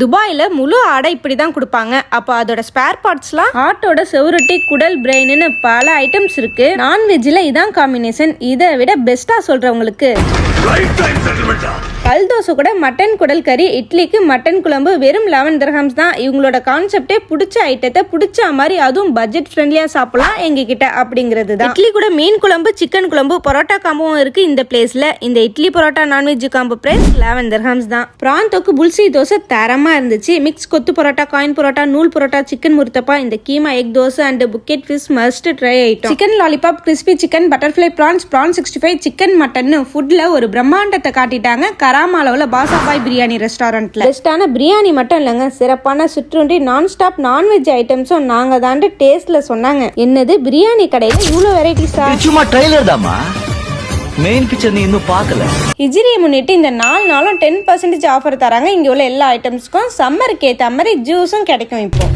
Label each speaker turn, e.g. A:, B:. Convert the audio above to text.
A: துபாயில் முழு ஆடை இப்படி தான் கொடுப்பாங்க. அப்போ அதோட ஸ்பேர் பார்ட்ஸ்லாம் ஆட்டோட செவுரொட்டி குடல் பிரெயின்னு பல ஐட்டம்ஸ் இருக்கு. நான்வெஜ்ல இதான் காம்பினேஷன் இதை விட பெஸ்டா சொல்றவங்களுக்கு.
B: லைஃப் டைம்
A: கல் தோசை கூட மட்டன் குடல் கறி இட்லிக்கு மட்டன் குழம்பு வெறும் லெவன் திரஹம்ஸ் தான். இவங்களோட கான்செப்டே பிடிச்ச ஐட்டத்தை பிடிச்ச மாதிரி அதுவும் பட்ஜெட் ஃப்ரெண்ட்லியா சாப்பிடலாம் எங்க கிட்ட அப்படிங்கிறது தான். இட்லி கூட மீன் குழம்பு சிக்கன் குழம்பு பரோட்டா காம்பும் இருக்கு இந்த பிளேஸ்ல இந்த idli parotta non veg combo price eleven dirhams தான். பிரான் தொக்கு புல்சி தோசை தரமா இருந்துச்சு. மிக்ஸ் கொத்து பரோட்டா காயின் பரோட்டா நூல் பரோட்டா சிக்கன் முருத்தப்பா இந்த keema egg dosa and புக்கெட் fish must try item chicken lollipop crispy chicken butterfly prawns prawn sixty five chicken mutton ஃபுட்ல ஒரு பிரம்மாண்டத்தை காட்டிட்டாங்க. கராமாலவில் பாசாபாய் பிரியாணி ரெஸ்டாரண்ட்ல. பெஸ்டான பிரியாணி மட்டும் இல்லைங்க. சிறப்பான சிற்றுண்டி நான் ஸ்டாப் நான்வெஜ் ஐட்டம்ஸும் நாங்க தாண்டு டேஸ்ட்ல சொன்னாங்க. என்னது பிரியாணி கடையில இவ்வளோ வெரைட்டிஸா
C: இது சும்மா ட்ரைலர் தாமா மெயின் பிக்சர் நீ இன்னும் பார்க்கல.
A: ஹிஜ்ரியை முன்னிட்டு இந்த நாலு நாளும் டென் பர்சன்டேஜ் ஆஃபர் தராங்க. இங்க உள்ள எல்லா ஐட்டம்ஸ்க்கும் சம்மருக்கு ஏற்ற மாதிரி ஜூஸும் கிடைக்கும் இப்போ.